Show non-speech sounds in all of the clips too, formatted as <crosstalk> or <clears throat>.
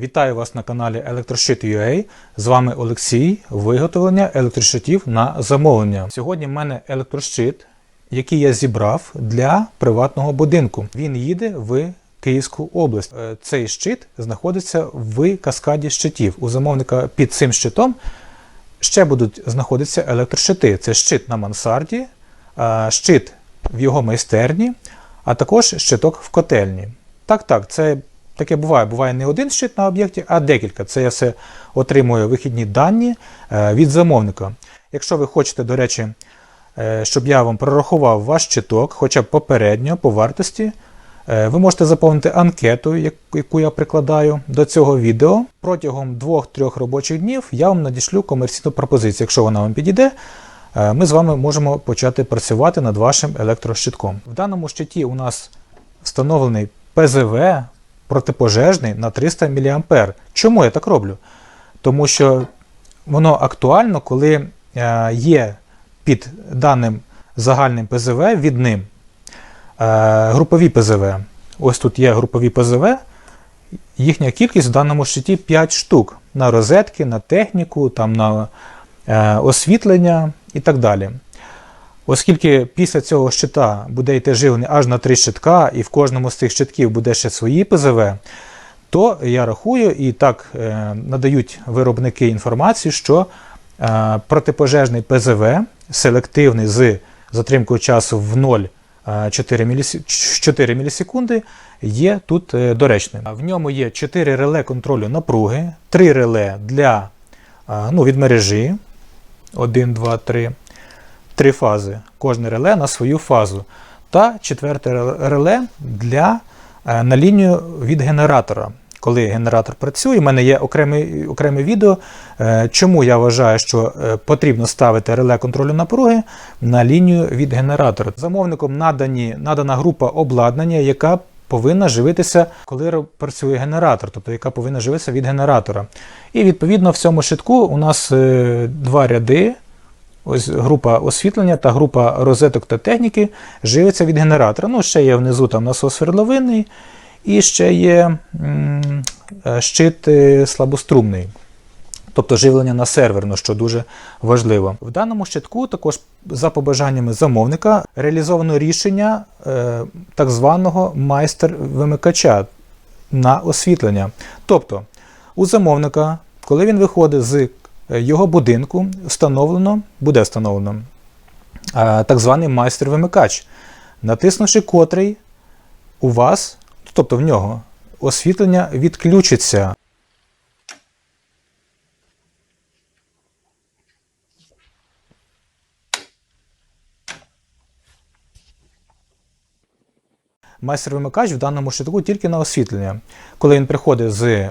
Вітаю вас на каналі Електрощит.ua. З вами Олексій. Виготовлення електрощитів на замовлення. Сьогодні в мене електрощит, який я зібрав для приватного будинку. Він їде в Київську область. Е, Цей щит знаходиться в каскаді щитів. У замовника під цим щитом ще будуть знаходитися електрощити. Це щит на мансарді, е, щит в його майстерні, а також щиток в котельні. Так, так, це таке буває. Буває не один щит на об'єкті, а декілька. Це я все отримую вихідні дані е, від замовника. Якщо ви хочете, до речі, е, щоб я вам прорахував ваш щиток, хоча б попередньо по вартості, е, ви можете заповнити анкету, яку я прикладаю до цього відео. Протягом 2-3 робочих днів я вам надішлю комерційну пропозицію. Якщо вона вам підійде, ми з вами можемо почати працювати над вашим електрощитком. В даному щиті у нас встановлений ПЗВ протипожежний на 300 мА. Чому я так роблю? Тому що воно актуально, коли е, є під даним загальним ПЗВ від ним е, групові ПЗВ. Ось тут є групові ПЗВ. Їхня кількість в даному щиті 5 штук на розетки, на техніку, там, на е, освітлення і так далі. Оскільки після цього щита буде йти живлення аж на 3 щитка, і в кожному з цих щитків буде ще свої ПЗВ, то я рахую і так е, надають виробники інформацію, що е, протипожежний ПЗВ селективний з затримкою часу в 0,4 мілісі... 4 мілісекунди є тут е, доречним. В ньому є 4 реле контролю напруги, 3 реле для е, ну, від мережі 1, 2, 3 три фази. Кожне реле на свою фазу. Та четверте реле для е, на лінію від генератора. Коли генератор працює, у мене є окреме, окреме відео, е, чому я вважаю, що е, потрібно ставити реле контролю напруги на лінію від генератора. Замовником надані, надана група обладнання, яка повинна живитися, коли працює генератор, тобто яка повинна живитися від генератора. І відповідно в цьому щитку у нас два ряди. Ось група освітлення та група розеток та техніки живиться від генератора. Ну, ще є внизу там насос свердловинний, і ще є е, щит е, слабострумний. Тобто живлення на серверно, що дуже важливо. В даному щитку також за побажаннями замовника реалізовано рішення е, так званого майстер-вимикача на освітлення. Тобто у замовника, коли він виходить з його будинку, встановлено, буде встановлено е, так званий майстер-вимикач, натиснувши котрий у вас, тобто в нього, освітлення відключиться. Майстер-вимикач в даному щитку тільки на освітлення. Коли він приходить з, е,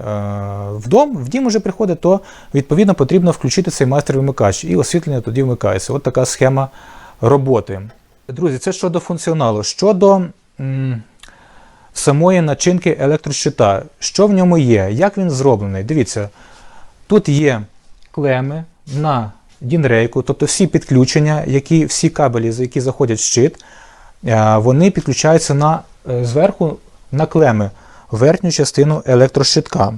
в дом, в дім уже приходить, то відповідно потрібно включити цей майстер-вимикач, і освітлення тоді вмикається. От така схема роботи. Друзі, це щодо функціоналу. Щодо м, самої начинки електрощита, що в ньому є, як він зроблений. Дивіться, тут є клеми на дінрейку, тобто всі підключення, які, всі кабелі, за які заходять щит, вони підключаються на, е, зверху на клеми верхню частину електрощитка.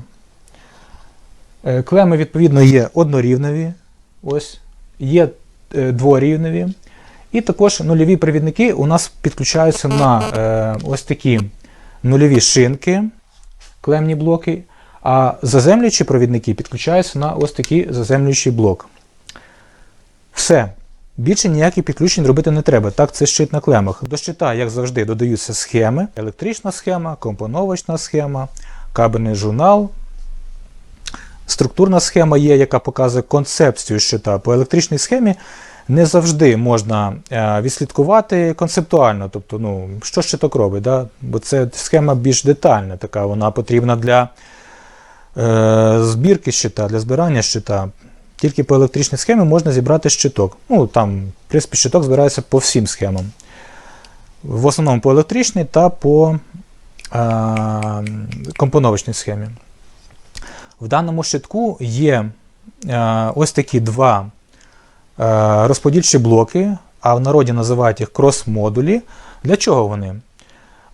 Е, Клеми, відповідно, є однорівневі, ось, є е, дворівневі. І також нульові провідники у нас підключаються на е, ось такі нульові шинки, клемні блоки, а заземлюючі провідники підключаються на ось такий заземлюючий блок. Все. Більше ніяких підключень робити не треба. Так, це щит на клемах. До щита, як завжди, додаються схеми: електрична схема, компоновочна схема, кабельний журнал. Структурна схема є, яка показує концепцію щита. По електричній схемі не завжди можна е, відслідкувати концептуально, тобто, ну, що щиток робить, да? бо це схема більш детальна, така, вона потрібна для е, збірки щита, для збирання щита. Тільки по електричній схемі можна зібрати щиток. Ну, там, в принципі, щиток збирається по всім схемам. В основному по електричній та по е, компоновочній схемі. В даному щитку є е, ось такі два е, розподільчі блоки, а в народі називають їх крос-модулі. Для чого вони?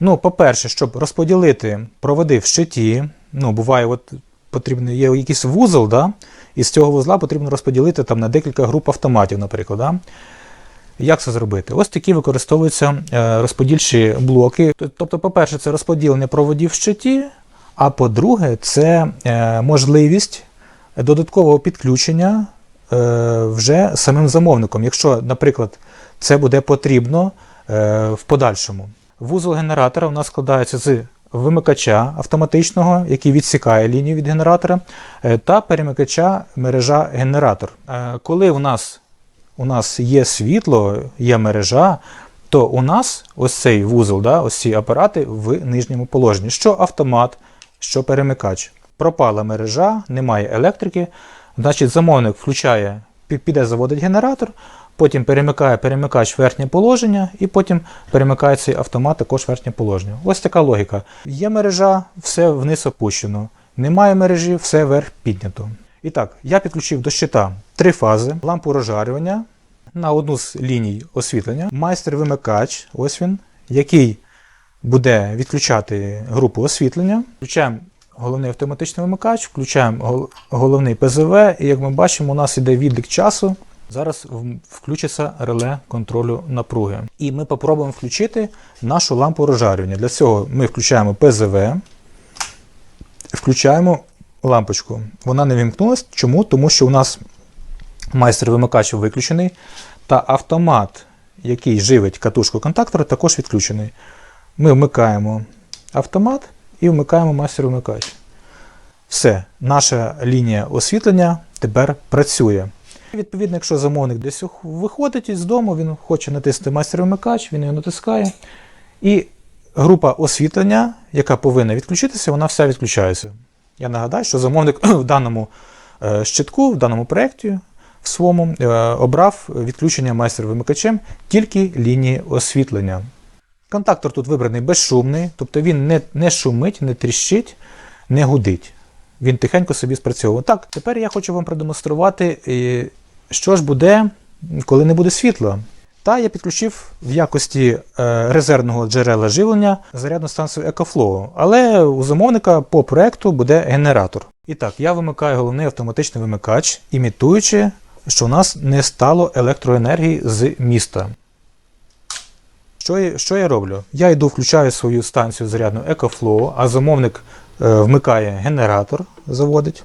Ну, по-перше, щоб розподілити проводи в щиті. Ну, буває, от потрібно, є якийсь вузол, да? І з цього вузла потрібно розподілити там, на декілька груп автоматів, наприклад. Да? Як це зробити? Ось такі використовуються е, розподільчі блоки. Тобто, по-перше, це розподілення проводів в щиті, а по-друге, це е, можливість додаткового підключення е, вже самим замовником, якщо, наприклад, це буде потрібно в подальшому. Вузол генератора у нас складається з вимикача автоматичного, який відсікає лінію від генератора, е, та перемикача мережа генератор. Е, Коли у нас, у нас є світло, є мережа, то у нас ось цей вузол, да, ось ці апарати в нижньому положенні. Що автомат, що перемикач. Пропала мережа, немає електрики. Значить, замовник включає, піде заводить генератор, потім перемикає перемикач верхнє положення, і потім перемикає цей автомат також верхнє положення. Ось така логіка. Є мережа, все вниз опущено. Немає мережі, все вверх піднято. І так, я підключив до щита три фази: лампу розжарювання на одну з ліній освітлення, майстер-вимикач, ось він, який буде відключати групу освітлення. Включаємо головний автоматичний вимикач, включаємо головний ПЗВ, і як ми бачимо, у нас іде відлік часу. Зараз включиться реле контролю напруги. І ми попробуємо включити нашу лампу розжарювання. Для цього ми включаємо ПЗВ, включаємо лампочку. Вона не вімкнулась. Чому? Тому що у нас майстер-вимикач виключений, та автомат, який живить катушку контактора, також відключений. Ми вмикаємо автомат і вмикаємо майстер-вимикач. Все, наша лінія освітлення тепер працює. Відповідно, якщо замовник десь виходить із дому, він хоче натиснути майстер-вимикач, він його натискає. І група освітлення, яка повинна відключитися, вона вся відключається. Я нагадаю, що замовник <clears throat> в даному е, щитку, в даному проєкті в своєму е, обрав відключення майстер-вимикачем тільки лінії освітлення. Контактор тут вибраний безшумний, тобто він не, не шумить, не тріщить, не гудить. Він тихенько собі спрацьовує. Так, тепер я хочу вам продемонструвати, е, що ж буде, коли не буде світла. Та я підключив в якості е, резервного джерела живлення зарядну станцію EcoFlow, але у замовника по проекту буде генератор. І так, я вимикаю головний автоматичний вимикач, імітуючи, що у нас не стало електроенергії з міста. Що я, що я роблю? Я йду, включаю свою станцію зарядну EcoFlow, а замовник вмикає генератор, заводить.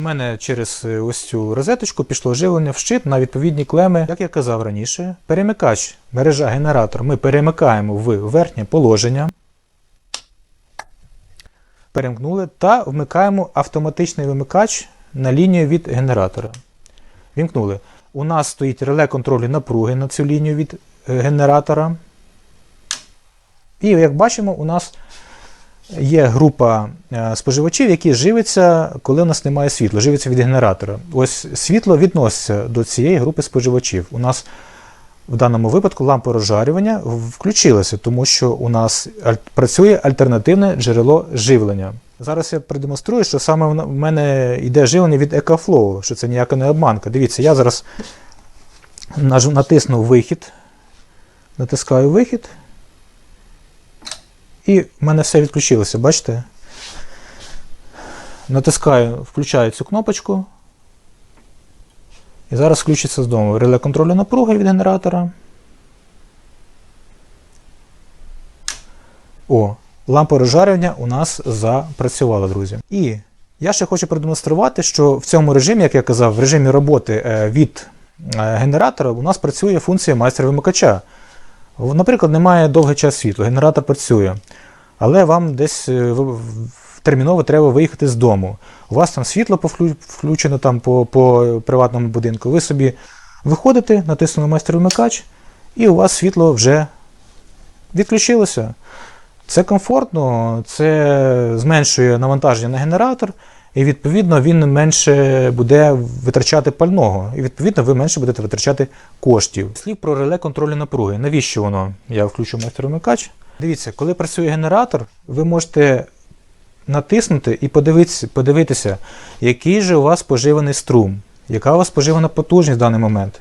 У мене через е, ось цю розеточку пішло живлення в щит на відповідні клеми, як я казав раніше. Перемикач, мережа генератор ми перемикаємо в верхнє положення. Перемкнули та вмикаємо автоматичний вимикач на лінію від генератора. Вімкнули. У нас стоїть реле контролю напруги на цю лінію від е, генератора. І як бачимо, у нас є група е, споживачів, які живляться, коли у нас немає світла, живляться від генератора. Ось світло відноситься до цієї групи споживачів. У нас в даному випадку лампа розжарювання включилася, тому що у нас працює альтернативне джерело живлення. Зараз я продемонструю, що саме в мене йде живлення від EcoFlow, що це ніяка не обманка. Дивіться, я зараз натисну вихід, натискаю вихід, і в мене все відключилося, бачите? Натискаю, включаю цю кнопочку. І зараз включиться з дому реле контролю напруги від генератора. О, лампа розжарювання у нас запрацювала, друзі. І я ще хочу продемонструвати, що в цьому режимі, як я казав, в режимі роботи е, від е, генератора у нас працює функція майстер-вимикача. Наприклад, немає довгий час світла, генератор працює, але вам десь е, терміново треба виїхати з дому. У вас там світло включено там по, по приватному будинку. Ви собі виходите, натиснули майстер-вимикач, і у вас світло вже відключилося. Це комфортно, це зменшує навантаження на генератор, і відповідно він менше буде витрачати пального. І відповідно ви менше будете витрачати коштів. Слів про реле контролю напруги. Навіщо воно? Я включу майстер-вимикач. Дивіться, коли працює генератор, ви можете натиснути і подивитися, подивитися, який же у вас споживаний струм, яка у вас споживана потужність в даний момент.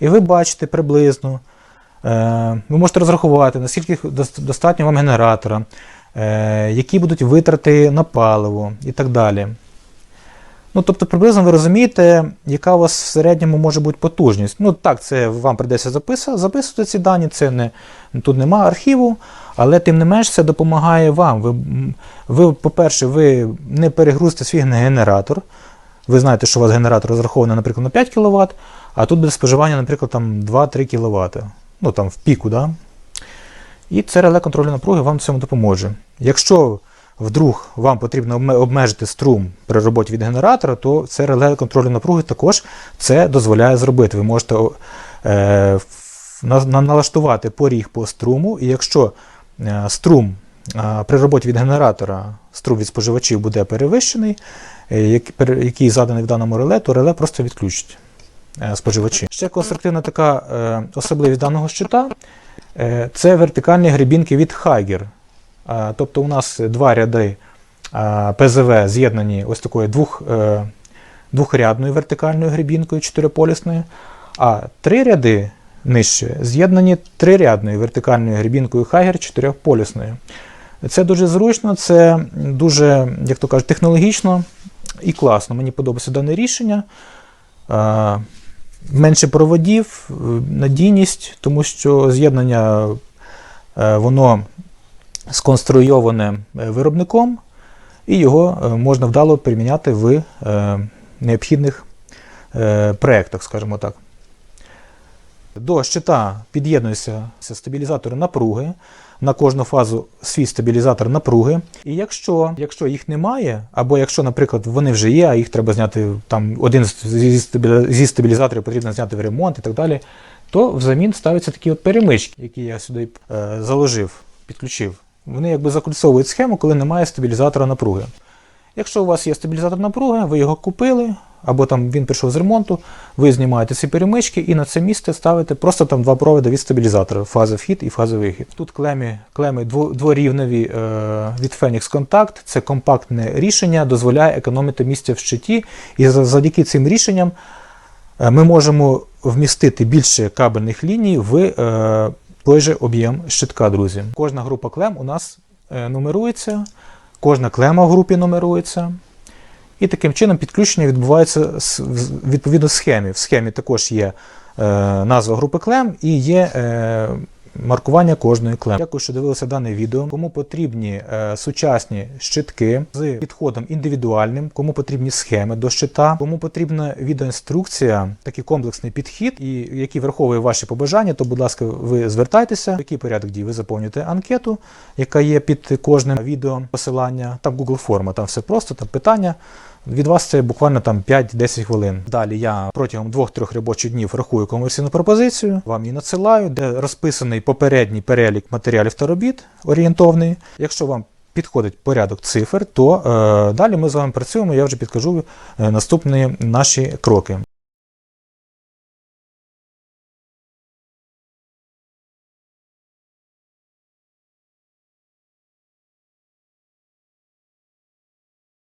І ви бачите приблизно, е, ви можете розрахувати, наскільки достатньо вам генератора, які будуть витрати на паливо і так далі. Ну, тобто, приблизно ви розумієте, яка у вас в середньому може бути потужність. Ну, так, це вам прийдеться записати, записувати ці дані, це не, тут нема архіву, але тим не менш це допомагає вам. Ви, ви по-перше, ви не перегрузите свій генератор. Ви знаєте, що у вас генератор розрахований, наприклад, на 5 кВт, а тут буде споживання, наприклад, там 2-3 кВт. Ну, там в піку, да? І це реле контролю напруги вам цьому допоможе. Якщо вдруг вам потрібно обмежити струм при роботі від генератора, то це реле контролю напруги також це дозволяє зробити. Ви можете е, на- на- налаштувати поріг по струму, і якщо е, струм е, при роботі від генератора, струм від споживачів буде перевищений, е, який заданий в даному реле, то реле просто відключить споживачі. Ще конструктивна така особливість даного щита це вертикальні грибінки від Хайгер. Е, Тобто у нас два ряди е, ПЗВ з'єднані ось такою двох, е, двохрядною вертикальною грибінкою чотириполісною, а три ряди нижче з'єднані трирядною вертикальною грибінкою Хайгер чотирьохполісною. Це дуже зручно, це дуже, як то кажуть, технологічно і класно. Мені подобається дане рішення. Менше проводів, е, надійність, тому що з'єднання е, воно сконструйоване е, виробником, і його можна вдало приміняти в необхідних проєктах, скажімо так. До щита під'єднуються стабілізатори напруги. На кожну фазу свій стабілізатор напруги. І якщо, якщо їх немає, або якщо, наприклад, вони вже є, а їх треба зняти там один зі стабілізаторів потрібно зняти в ремонт і так далі, то взамін ставляться такі от перемички, які я сюди е, заложив, підключив. Вони якби закульцовують схему, коли немає стабілізатора напруги. Якщо у вас є стабілізатор напруги, ви його купили, або там він прийшов з ремонту, ви знімаєте ці перемички і на це місце ставите просто там два проводи від стабілізатора, фаза вхід і фаза вихід. Тут клеми, клеми дворівневі е, від Phoenix Contact. Це компактне рішення, дозволяє економити місце в щиті. І завдяки цим рішенням е, ми можемо вмістити більше кабельних ліній в е, той же об'єм щитка, друзі. Кожна група клем у нас нумерується, кожна клема в групі нумерується. І таким чином підключення відбувається відповідно схемі. В схемі також є е, назва групи клем і є е, маркування кожної клеми. Дякую, що дивилися дане відео. Кому потрібні е, сучасні щитки з підходом індивідуальним, кому потрібні схеми до щита, кому потрібна відеоінструкція, такий комплексний підхід, і який враховує ваші побажання, то, будь ласка, ви звертайтеся. в Який порядок дій? Ви заповнюєте анкету, яка є під кожним відео посилання. Там Google форма, там все просто, там питання. Від вас це буквально там 5-10 хвилин. Далі я протягом 2-3 робочих днів рахую комерційну пропозицію, вам її надсилаю, де розписаний попередній перелік матеріалів та робіт орієнтовний. Якщо вам підходить порядок цифр, то е, далі ми з вами працюємо. Я вже підкажу е, наступні наші кроки.